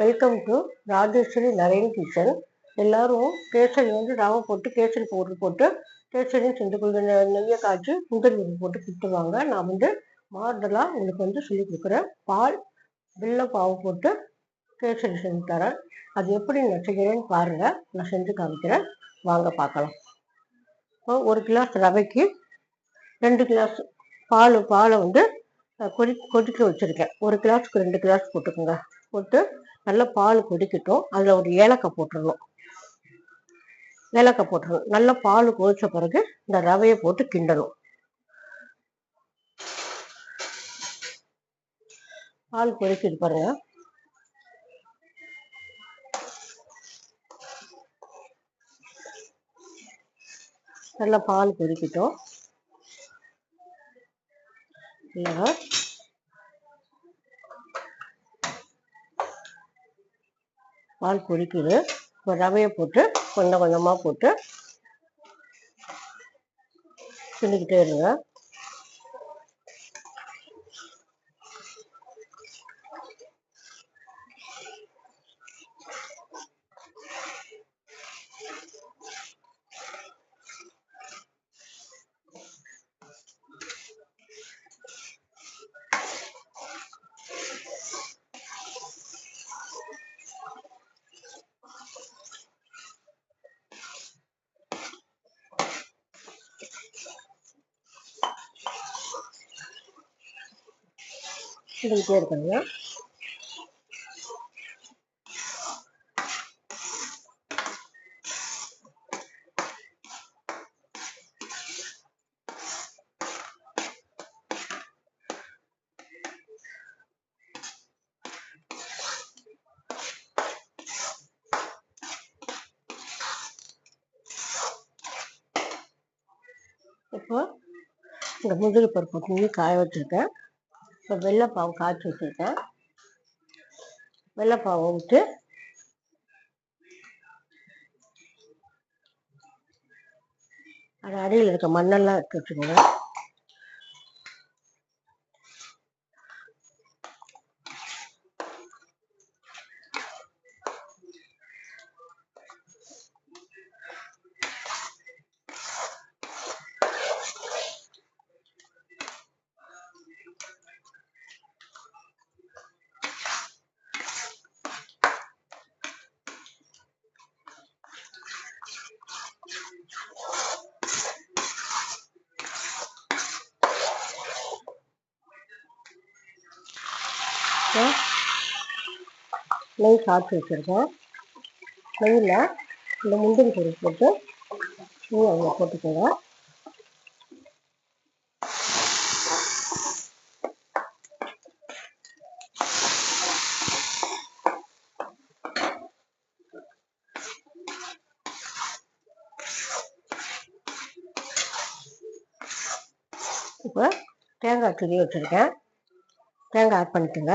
Welcome to Rajeswari Naren kitchen எல்லாரும் கேசரி வந்து ரவை போட்டு கேசரி பவுடர் போட்டு கேசரியும் செஞ்சு கொடுங்க நெய்ய நெய்யை காய்ச்சி முந்திரி போட்டு கொடுத்துருவாங்க நான் வந்து மாடலாக உங்களுக்கு வந்து சொல்லி கொடுக்குறேன். பால் வெள்ளை பாவு போட்டு கேசரி செஞ்சு தரேன். அது எப்படி நான் செய்கிறேன்னு பாருங்கள் நான் செஞ்சு காமிக்கிறேன். வாங்க பார்க்கலாம். இப்போ ஒரு கிளாஸ் ரவைக்கு ரெண்டு கிளாஸ் பால் பாலை வந்து கொதி கொதிக்க வச்சுருக்கேன். ஒரு கிளாஸ்க்கு ரெண்டு கிளாஸ் போட்டுக்கோங்க. போட்டு நல்லா பால் கொதிக்கட்டும். அதில் ஒரு ஏலக்காய் போட்டுடணும் ஏலக்காய் போட்டுடணும் நல்லா பால் கொதிச்ச பிறகு இந்த ரவையை போட்டு கிண்டணும். பால் கொதிக்குது பாருங்க. நல்லா பால் கொதிக்கட்டும். இல்லை பால் கொதிக்குது. இப்போ ரவையை போட்டு கொஞ்சம் கொஞ்சமாக போட்டு கிண்டிக்கிட்டே இருங்க. கிண்டிக்கிட்டே இருக்காங்க இப்போ இந்த முந்திரி பருப்பு கிண்டி காய வச்சுருக்கேன். இப்போ வெள்ளைப்பாவு காய்ச்சி வச்சுருக்கேன். வெள்ளைப்பாவை விட்டு அது அடியில் இருக்க மண்ணெல்லாம் எடுத்து வச்சுக்கோங்க. இப்போ நெய் காய்ச்சி வச்சுருக்கேன் நெய்யில் இந்த முந்திரி பருப்பு போட்டு நீங்கள் அதில் போட்டுக்கோங்க. இப்போ தேங்காய் துணி வச்சுருக்கேன். தேங்காய் ஆட் பண்ணிக்கோங்க.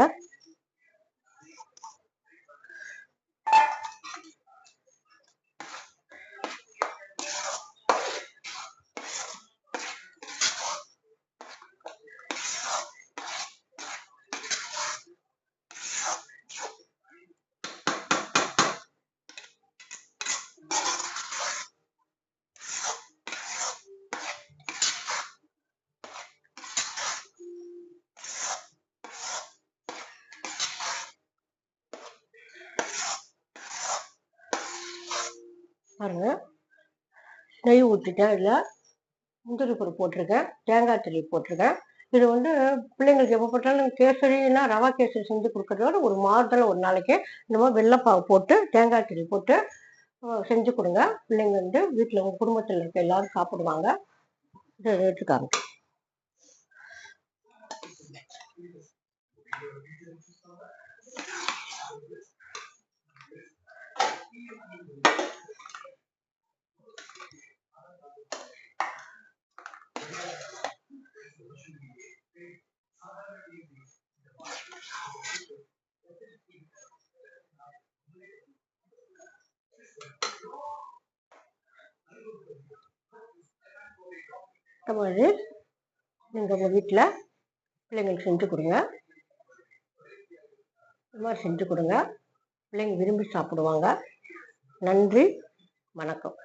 பாருங்க. நெய் ஊற்றிட்டேன் இதில் முந்திரி பொருள் போட்டிருக்கேன். தேங்காய் திருவி போட்டிருக்கேன். இது வந்து பிள்ளைங்களுக்கு எப்போ போட்டாலும் கேசரினா ரவா கேசரி செஞ்சு கொடுக்கறதோட ஒரு மாதத்தில் ஒரு நாளைக்கு இந்த மாதிரி வெள்ளைப்பாவு போட்டு தேங்காய் திரி போட்டு செஞ்சு கொடுங்க. பிள்ளைங்க வந்து வீட்டில் உங்கள் குடும்பத்தில் இருக்க எல்லாரும் சாப்பிடுவாங்க. இதை எடுத்துக்காங்க. இந்த மாதிரி நீங்கள் உங்கள் வீட்டில் பிள்ளைங்களுக்கு செஞ்சு கொடுங்க. இந்த மாதிரி செஞ்சு கொடுங்க. பிள்ளைங்க விரும்பி சாப்பிடுவாங்க. நன்றி. வணக்கம்.